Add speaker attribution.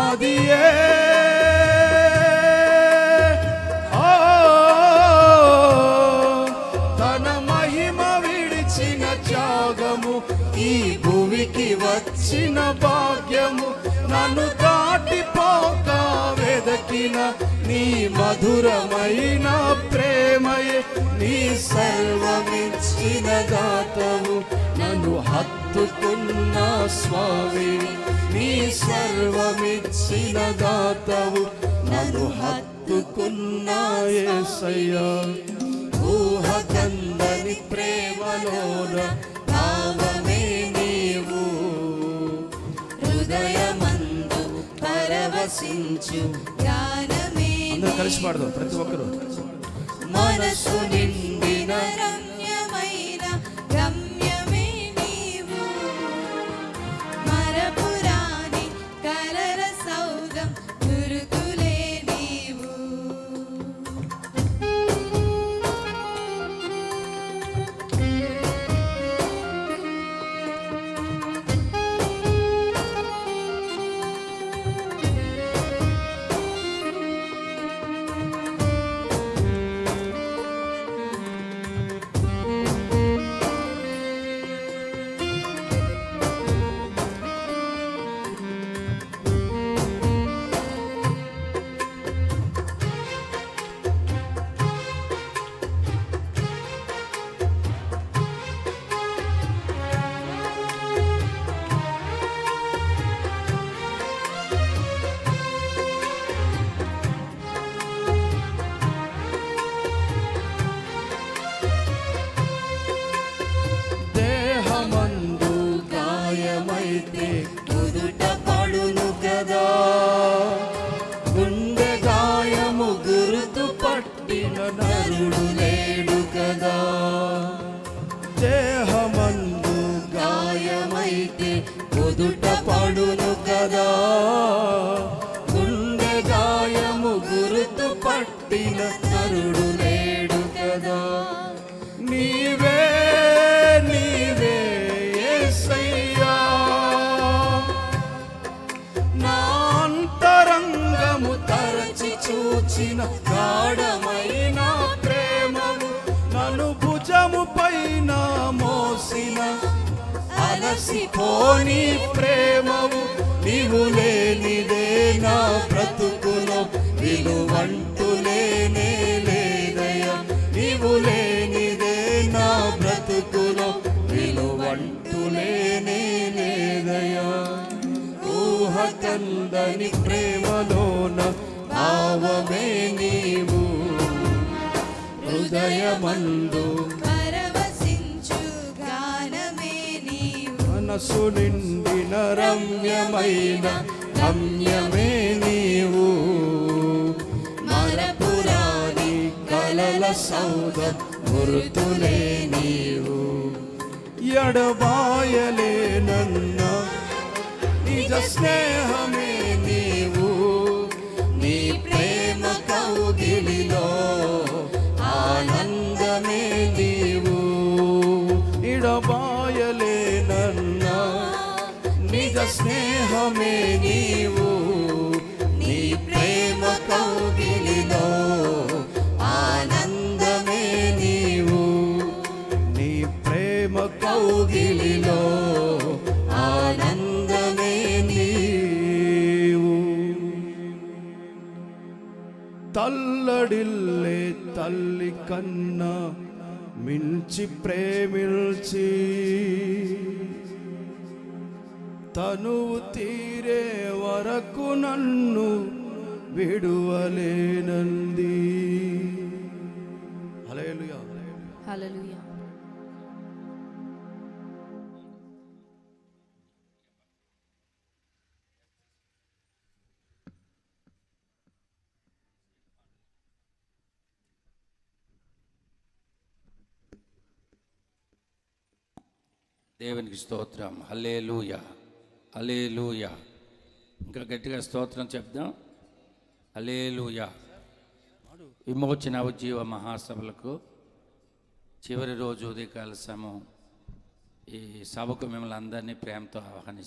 Speaker 1: అది ఏ ఓ, తన మహిమ విడిచిన త్యాగము ఈ భూమికి వచ్చిన భాగ్యము నన్ను దాటిపోక వెదకిన నీ మధురమైన ప్రేమయే నీ సర్వమిచ్చిన దాతవు నన్ను హత్తుకున్న స్వామి. సర్వమిచ్చిన దాతవు నన్ను హత్తుకున్న యేసయ్యా ఊహ కందని ప్రేమలోన భావమే నీవు.
Speaker 2: హృదయమందు పరవశించు జ్ఞానమే
Speaker 1: కలిసి పాడదాం ప్రతి ఒక్కరు.
Speaker 2: మనసు నిండిన
Speaker 1: గాయమైతే పొదుట పడును కదా. గుండె గాయము గురుతు పట్టిన తరుడు లేడు కదా. నీవే నీవే నా అంతరంగము తరచి చూచిన గాఢమైన అలసిపోని ప్రేమవు నీవు లేనిదే నా బ్రతుకులో విలువంటూ లేనే లేదయ్యా. నీవు లేనిదే నా బ్రతుకులో విలువంటూ లేనే లేదయ్యా. ఊహ కందని ప్రేమలోన భావమే నీవు. హృదయమందు మనసు నిండిన రమ్యమైన గమ్యమే నీవు. మరపురాని కలల సౌద గుర్తులే నీవు. ఎడబాయలే నన్న నిజ స్నేహమే స్నేహమే నీవు. నీ ప్రేమ కౌగిలిలో ఆనందమే నీవు. నీ ప్రేమ కౌగిలిలో ఆనందమే నీవు. తల్లడిల్లే తల్లి కన్నా మించి ప్రేమిల్చి తనువు తీరే వరకు నన్ను విడువలేనంది. హల్లెలూయా.
Speaker 2: హల్లెలూయా.
Speaker 3: దేవునికి స్తోత్రం. హల్లేలూయ. అలేలుయ ఇంకా గట్టిగా స్తోత్రం చెప్దాం. అలేలుయ విమోచన ఉజ్జీవ మహాసభలకు చివరి రోజు ఉదయకాల సమయం ఈ సభకు మిమ్మల్ని అందరినీ ప్రేమతో ఆహ్వానిస్తాం.